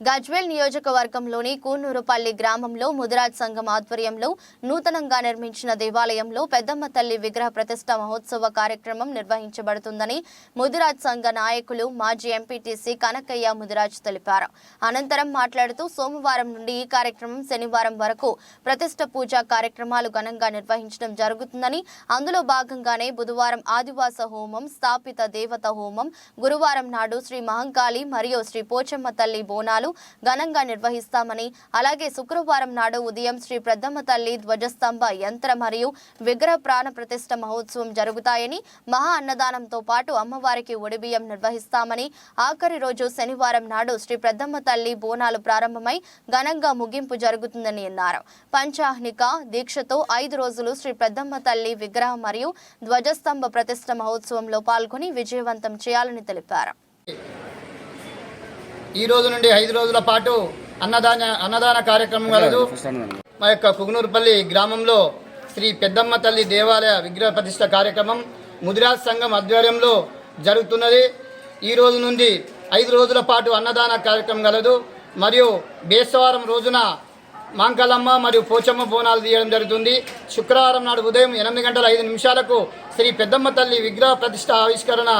గజ్వేల్ నియోజకవర్గంలోని కూనూరుపల్లి గ్రామంలో ముదిరాజ్ సంఘం ఆధ్వర్యంలో నూతనంగా నిర్మించిన దేవాలయంలో పెద్దమ్మ తల్లి విగ్రహ ప్రతిష్ట మహోత్సవ కార్యక్రమం నిర్వహించబడుతుందని ముదిరాజ్ సంఘ నాయకులు మాజీ ఎంపీటీసీ కనకయ్య ముదిరాజ్ తెలిపారు. అనంతరం మాట్లాడుతూ సోమవారం నుండి ఈ కార్యక్రమం శనివారం వరకు ప్రతిష్ట పూజ కార్యక్రమాలు ఘనంగా నిర్వహించడం జరుగుతుందని అందులో భాగంగానే బుధవారం ఆదివాస హోమం స్థాపిత దేవత హోమం గురువారం నాడు శ్రీ మహంకాళి మరియు శ్రీ పోచమ్మ తల్లి బోనాలు ఘనంగా నిర్వహిస్తామని అలాగే శుక్రవారం నాడు ఉదయం శ్రీ ప్రథమ తల్లి ధ్వజస్తంభ యంత్ర మరియు విగ్రహ ప్రాణ ప్రతిష్ఠ మహోత్సవం జరుగుతాయని మహా అన్నదానంతో పాటు అమ్మవారికి ఒడిబియ్యం నిర్వహిస్తామని ఆఖరి రోజు శనివారం నాడు శ్రీ ప్రద్దమ్మ తల్లి బోనాలు ప్రారంభమై ఘనంగా ముగింపు జరుగుతుందని అన్నారు. పంచాహ్నిక దీక్షతో ఐదు రోజులు శ్రీ ప్రద్దమ్మ తల్లి విగ్రహం మరియు ధ్వజస్తంభ ప్రతిష్ట మహోత్సవంలో పాల్గొని విజయవంతం చేయాలని తెలిపారు. ఈ రోజు నుండి ఐదు రోజుల పాటు అన్నదాన అన్నదాన కార్యక్రమం కలదు మా యొక్క కుగునూరుపల్లి గ్రామంలో శ్రీ పెద్దమ్మ తల్లి దేవాలయ విగ్రహ ప్రతిష్ట కార్యక్రమం ముదిరాజ్ సంఘం ఆధ్వర్యంలో జరుగుతున్నది. ఈ రోజు నుండి ఐదు రోజుల పాటు అన్నదాన కార్యక్రమం కలదు మరియు బేస్తవారం రోజున మాంకలమ్మ మరియు పోచమ్మ బోనాలు తీయడం జరుగుతుంది. శుక్రవారం నాడు ఉదయం ఎనిమిది గంటల ఐదు నిమిషాలకు శ్రీ పెద్దమ్మ తల్లి విగ్రహ ప్రతిష్ట ఆవిష్కరణ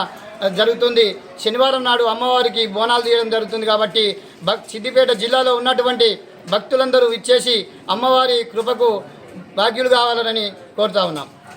జరుగుతుంది. శనివారం నాడు అమ్మవారికి బోనాలు తీయడం జరుగుతుంది కాబట్టి భక్ సిద్దిపేట జిల్లాలో ఉన్నటువంటి భక్తులందరూ ఇచ్చేసి అమ్మవారి కృపకు భాగ్యులు కావాలని కోరుతా ఉన్నాం.